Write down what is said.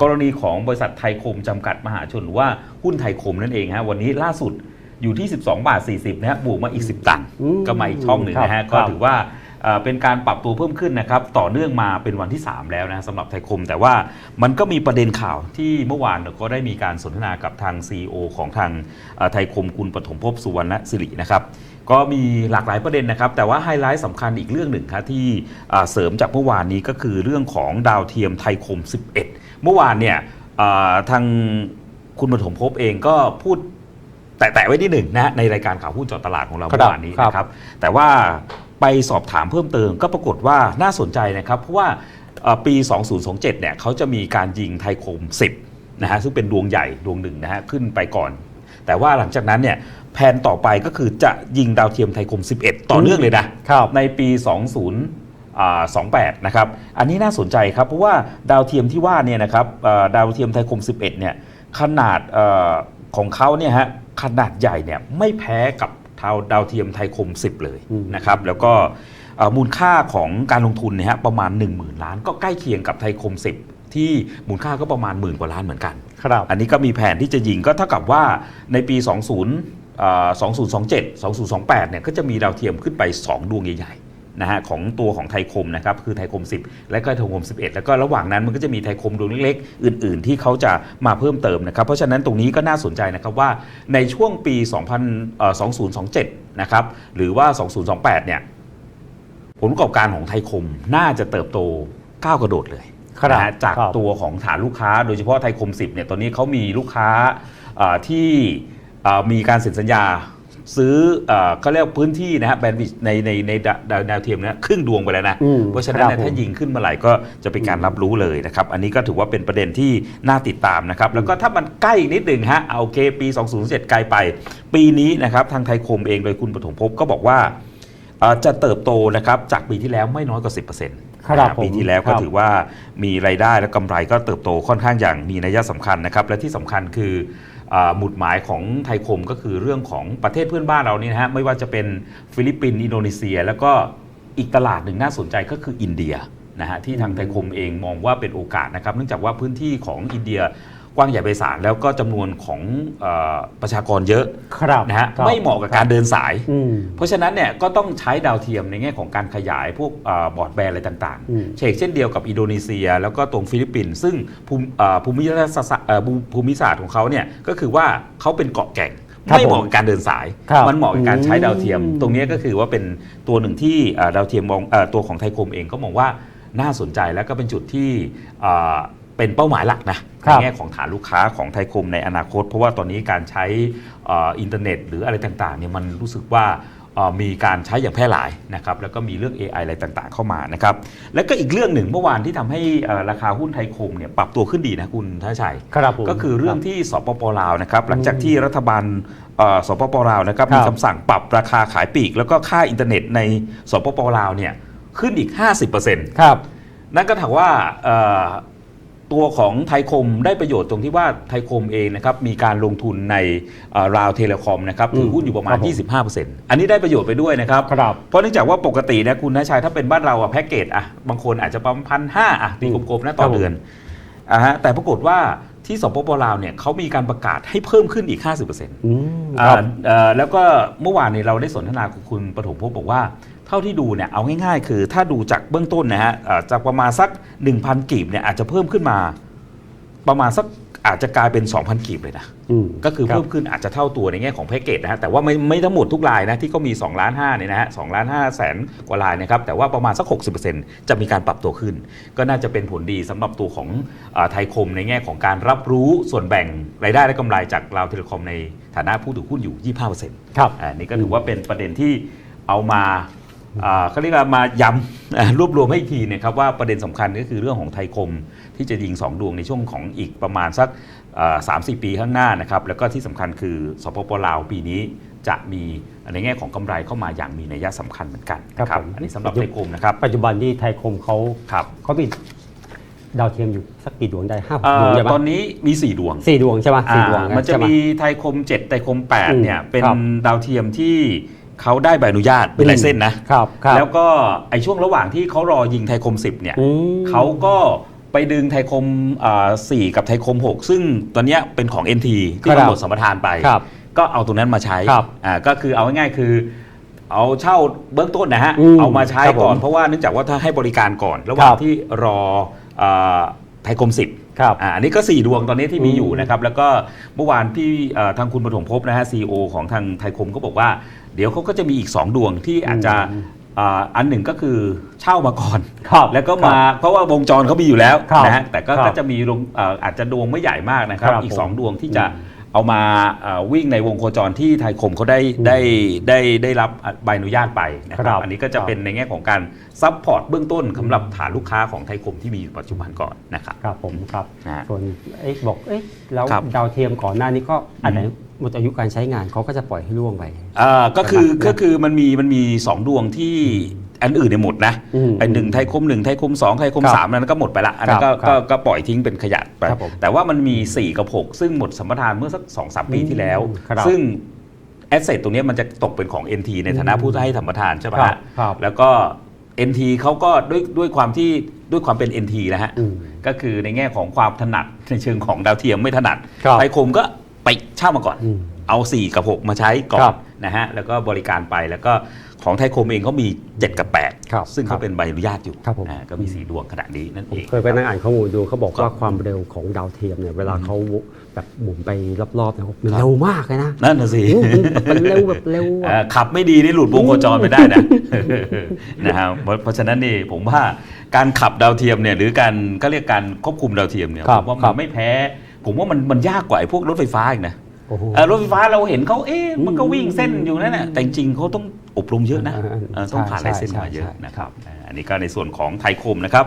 กรณีของบริษัทไทยคมจำกัดมหาชนหรือว่าหุ้นไทยคมนั่นเองฮะวันนี้ล่าสุดอยู่ที่ 12 บาท 40 นะฮะบวกมาอีก 10 ตังค์อืมก็มาอีกช่องหนึ่งนะครัฮะบก็ครับถือว่าเอ่อเป็นการปรับตัวเพิ่มขึ้นนะครับ ต่อเนื่องมาเป็นวันที่ 3 แล้วนะสำหรับไทยคม แต่ว่ามันก็มีประเด็นข่าวที่เมื่อวานเราก็ได้มีการสนทนากับทาง CEO ของทางเอ่อไทยคมคุณปฐมภพสุวรรณสิรินะครับก็มีหลากหลายประเด็นนะครับ แต่ว่าไฮไลท์สำคัญอีกเรื่องหนึ่งครับที่อ่าเสริมจากเมื่อวานนี้ก็คือเรื่องของดาวเทียมไทยคม 11 เมื่อวานเนี่ยอ่าทางคุณปฐมภพเองก็พูดแตะๆไว้นิดหนึ่งนะฮะในรายการข่าวหุ้นเจอดตลาดของเราครับเมื่อวานนี้ครับนะครับ แต่ว่าไปสอบถามเพิ่มเติมก็ปรากฏว่าน่าสนใจนะครับ เพราะว่าเอ่อปี 2027 เนี่ยเขาจะมีการยิงไทยคม 10 นะฮะซึ่งเป็นดวงใหญ่ดวงหนึ่งนะฮะขึ้นไปก่อน แต่ว่าหลังจากนั้นเนี่ยแผนต่อไปก็คือจะยิงดาวเทียมไทยคม 11 ต่อเนื่องเลยนะครับในปี 20อ่า 28 นะครับ อันนี้น่าสนใจครับ เพราะว่าดาวเทียมที่ว่าเนี่ยนะครับเอ่อดาวเทียมไทยคม 11 เนี่ยขนาดเอ่อของเขาเนี่ยฮะขนาดใหญ่เนี่ยไม่แพ้กับดาวดาวเทียมไทยคม 10 เลยอืมนะครับ แล้วก็เอ่อมูลค่าของการลงทุนเนี่ยฮะประมาณ 10,000 ล้าน ก็ใกล้เคียงกับไทยคม 10ที่มูลค่าก็ประมาณหมื่นกว่าล้านเหมือนกัน ครับ อันนี้ก็มีแผนที่จะยิงก็เท่ากับว่าในปี 20เอ่อ2027 2028 เนี่ยก็จะมีดาวเทียมขึ้นไป 2 ดวงใหญ่ๆ นะฮะของตัวของไทยคมนะครับคือไทยคม 10 และก็ไทยคม 11 แล้วก็ระหว่างนั้นมันก็จะมีไทยคมดวงเล็กๆ อื่น ๆ ที่เขาจะมาเพิ่มเติมนะครับเพราะฉะนั้นตรงนี้ก็น่าสนใจนะครับว่าในช่วงปี 2000เอ่อ2027 นะครับหรือว่า 2028 เนี่ยผลประกอบการของไทยคมน่าจะเติบโตก้าวกระโดดเลยครับนะฮะจากครับตัวของฐานลูกค้า โดยเฉพาะไทยคม 10 เนี่ยตอนนี้เขามีลูกค้าเอ่อที่เอ่อมีการเซ็นสัญญา ซื้อเอ่อเขาเรียกพื้นที่นะฮะแบนด์วิดในในในดาวดาวดาวเทียมเนะครึ่งดวงไปแล้วนะอืมเพราะฉะนั้นครับเนี่ยถ้าผมยิงขึ้นเมื่อไหร่ก็จะเป็นการรับรู้เลยนะครับ อันนี้ก็ถือว่าเป็นประเด็นที่น่าติดตามนะครับ แล้วก็ถ้ามันใกล้อีกนิดหนึ่งฮะเอาโอเคปี 2007ไกลไป ปีนี้นะครับทางไทยคมเองโดยคุณปฐมภพก็บอกว่าเอ่อจะเติบโตนะครับจากปีที่แล้วไม่น้อยกว่า 10%ครับนะฮะผมปีที่แล้วก็ครับถือว่ามีรายได้และกำไรก็เติบโตค่อนข้างอย่างมีนัยสำคัญนะครับ และที่สำคัญคืออ่า หมุดหมายของไทยคมก็คือเรื่องของประเทศเพื่อนบ้านเรานี่นะฮะไม่ว่าจะเป็นฟิลิปปินส์อินโดนีเซีย แล้วก็อีกตลาดหนึ่งน่าสนใจก็คืออินเดียนะฮะที่ทางไทยคมเองมองว่าเป็นโอกาสนะครับ เนื่องจากว่าพื้นที่ของอินเดีย กว้างใหญ่ไพศาลแล้วก็จำนวนของเออประชากรเยอะครับนะฮะครับไม่เหมาะกับการเดินสายอืมเพราะฉะนั้นเนี่ยก็ต้องใช้ดาวเทียมในแง่ของการขยายพวกบอร์ดแบนอะไรต่างอืมๆเชกเช่นเดียวกับอินโดนีเซีย แล้วก็ตรงฟิลิปปินส์ซึ่งภูมิเอ่อภูมิรัฐศาสตร์เอ่อภูภูมิศาสตร์ของเขาเนี่ยก็คือว่าเขาเป็นเกาะแก่งครับไม่เหมาะกับการเดินสายครับมันเหมาะกับการใช้อืมดาวเทียม ตรงนี้ก็คือว่าเป็นตัวหนึ่งที่เอ่อดาวเทียมมองเอ่อตัวของไทยคมเองก็มองว่าน่าสนใจแล้วก็เป็นจุดที่ เอ่อเป็นเป้าหมายหลักนะครัในบแง่ของฐานลูกค้าของไทยคมในอนาคต เพราะว่าตอนนี้การใช้เอ่ออินเทอร์เน็ต หรืออะไรต่างๆเนี่ยมันรู้สึกว่าเอ่อมีการใช้อย่างแพร่หลายนะครับแล้วก็มีเรื่อง AI อะไรต่างๆ เข้ามานะครับแล้วก็อีกเรื่องหนึ่งเมื่อวานที่ทำให้เอ่อราคาหุ้นไทยคมเนี่ยปรับตัวขึ้นดีนะคุณท่าชัยครับผมก็คือเรื่องที่สปปลาวนะครับหลังจากที่รัฐบาลเอ่อสปปลาวนะครับครับมีคำสั่งปรับราคาขายปลีก แล้วก็ค่าอินเทอร์เน็ตในสปปลาวเนี่ยขึ้นอีก 50%ครับนั่นก็ถามว่าเอ่อ ตัวของไทยคมได้ประโยชน์ตรงที่ว่าไทยคมเองนะครับมีการลงทุนในราวเทเลคอมนะครับถือหุ้นอยู่ประมาณครับผม25%อันนี้ได้ประโยชน์ไปด้วยนะครับครับเพราะเนื่องจากว่าปกติเนะคุณนชัยถ้าเป็นบ้านเราอะแพ็กเกจอะบางคนอาจจะประมาณพันห้าอะตีกลมๆนะต่อครับผมเดือนอะฮะแต่ปรากฏว่าที่สปปลาวเนี่ยเขามีการประกาศให้เพิ่มขึ้นอีก 50%อืมอ่าครับเอ่อแล้วก็เมื่อวานนี้เราได้สนทนากับคุณปฐมภพบอกว่า เท่าที่ดูเนี่ยเอาง่ายๆ คือถ้าดูจากเบื้องต้นนะฮะเอ่อจากประมาณสัก 1,000 กีบเนี่ยอาจจะเพิ่มขึ้นมา ประมาณสักอาจจะกลายเป็น 2,000 กีบเลยนะอืมก็คือรับเพิ่มขึ้นอาจจะเท่าตัวในแง่ของแพ็กเกจนะฮะแต่ว่าไม่ไม่ทั้งหมดทุกรายนะที่เขามี2ล้าน5เนี่ยนะฮะสล้าน5แสนกว่ารายนะครับแต่ว่าประมาณสัก 60%จะมีการปรับตัวขึ้น ก็น่าจะเป็นผลดีสำหรับตัวของอาไทยคมในแง่ของการรับรู้ส่วนแบ่งรายได้และกำไรจากลาวเทเลคอมในฐานะผู้ถือหุ้นอยู่ 25%ครับอันนี้ก็ถือว่าเป็นประเด็นที่เอามาอ่า เขาเรียกว่ามาย้ำอ่ารวบรวมให้อีกทีนะครับว่าประเด็นสำคัญก็คือเรื่องของไทยคมที่จะยิง 2 ดวงในช่วงของอีกประมาณสักสามสี่ปีข้างหน้านะครับแล้วก็ที่สำคัญคือสปปลาวปีนี้จะมีในแง่ของกำไรเข้ามาอย่างมีนัยสำคัญเหมือนกันนะคครัรับบผมอันนี้สำหรับไทยคมนะครับปัจจุบันที่ไทยคมเขาครับเขามีดาวเทียมอยู่สักกี่ดวงได้ห้าเอ่ดวงอใช่ไหมตอนนี้มี 4 ดวงสี่ดวงใช่ไหมสี่ดวงอ่ามันจะใช่ไหมีไทยคม 7 ไทยคมอืม8เนี่ยเป็นครับดาวเทียมที่ เขาได้ใบอนุญาตเป็นลายเส้นนะครับครับ แล้วก็ไอ้ช่วงระหว่างที่เขารอยิงไทยคม 10เนี่ยอืม เขาก็ไปดึงไทยคมอ่า4กับไทยคม 6 ซึ่งตอนเนี้ยเป็นของ NT ที่ครับ กำหนดสัมปทานไป ครับ ก็เอาตรงนั้นมาใช้ครับอ่าก็คือเอาง่ายๆคือ เอาเช่าเบื้องต้นนะฮะ อืมเอามาใช้ครับผมก่อน เพราะว่าเนื่องจากว่าถ้าให้บริการก่อน ระหว่างครับที่รออ่า ไทยคม10ครับอ่าอันนี้ก็ 4 ดวงตอนนี้ที่มีอืมอยู่นะครับแล้วก็เมื่อวานที่เอ่อทางคุณปฐมภพนะฮะซีอของทางไทยคมก็บอกว่า เดี๋ยวเขาก็จะมีอีก 2 ดวงที่อาจจะอืมอ่าอันหนึ่งก็คือเช่ามาก่อน ครับ แล้วก็มาเพราะว่าวงจรเขามีอยู่แล้วครับนะฮะแต่ก็ครับก็จะมีดวงเอ่ออาจจะดวงไม่ใหญ่มากนะครับ ครับอีก ผม2 ดวงที่จะอืม เอามาเอ่อวิ่งในวงโคจรที่ไทยคมเขาได้ได้ได้ได้รับใบอนุญาตไปนะคครัรับบอันนี้ก็จะครับเป็นในแง่ของการซัพพอร์ตเบื้องต้นสำหรับฐานลูกค้าของไทยคมที่มีอยู่ปัจจุบันก่อนนะครับครับผมครับนะฮะส่วนเอ๊ะบอกเอ๊ะแล้วครับดาวเทียมก่อนหน้านี้ก็อันไหนหมดอายุการใช้งานเขาก็จะปล่อยให้ล่วงไปอ่าก็คือนะครับก็คือมันมีมันมีสองดวงที่ อันอื่นเนี่ยหมดนะอืมไอหนึ่งไทยคมหนึ่งไทยคมสองไทยคมครับสามนั้นก็หมดไปละอันนั้นก็ครับก็ก็ปล่อยทิ้งเป็นขยะไปครับผมแต่ว่ามันมี 4 กับ 6 ซึ่งหมดสัมปทานเมื่อสักสองสามปีที่แล้วอืมครับซึ่งแอสเซทตรงเนี้ยมันจะตกเป็นของ NT ในฐานะผู้ให้สัมปทานใช่ไหมครัฮะบครับแล้วก็ NT เขาก็ด้วยด้วยความที่ด้วยความเป็น NT นะฮะอืมก็คือในแง่ของความถนัดในเชิงของดาวเทียมไม่ถนัดครับไทยคมก็ไปเช่ามาก่อนอืมเอา 4 กับ 6 มาใช้ก่อครันบนะฮะ แล้วก็บริการไปแล้วก็ ของไทยคมเองเขามี 7 กับ ครับ8 ซึ่งครัเขาบเป็นใบอนุญาตอยู่ครับผม อ่าก็มี 4 ดวงขนาดนี้นั่นเองเคยไปนั่งอ่านข้อมูลดูเขาบอกครัว่าบความเร็วของดาวเทียมเนี่ยเวลาเขาแบบหมุนไปรอบๆเนี่ยมันเร็วมากเลยนะนั่นน่ะสิโอ้โหมันเร็วแบบเร็วเอ่อะอขับไม่ดีนี่หลุดวงโคจรไปได้นะ นะครับเพราะเพราะฉะนั้นนี่ผมว่าการขับดาวเทียมเนี่ยหรือการก็เรียกการควบคุมดาวเทียมเนี่ยครัผบมว่าครัมันบ ไม่แพ้ ผมว่ามันมันยากกว่าไอ้พวกรถไฟฟ้าอีกนะโอ้โห เอ่อรถไฟฟ้าเราเห็นเขาเอ๊ะมันก็วิ่งเส้นอยู่นั่นแหละแต่จริงๆเขาต้อง อบรมเยอะนะอ่าเอ่อต้องผ่านใช่ลายเส้นใช่มาเยอะใช่นะครับอ่าอันนี้ก็ในส่วนของไทยคมนะครับ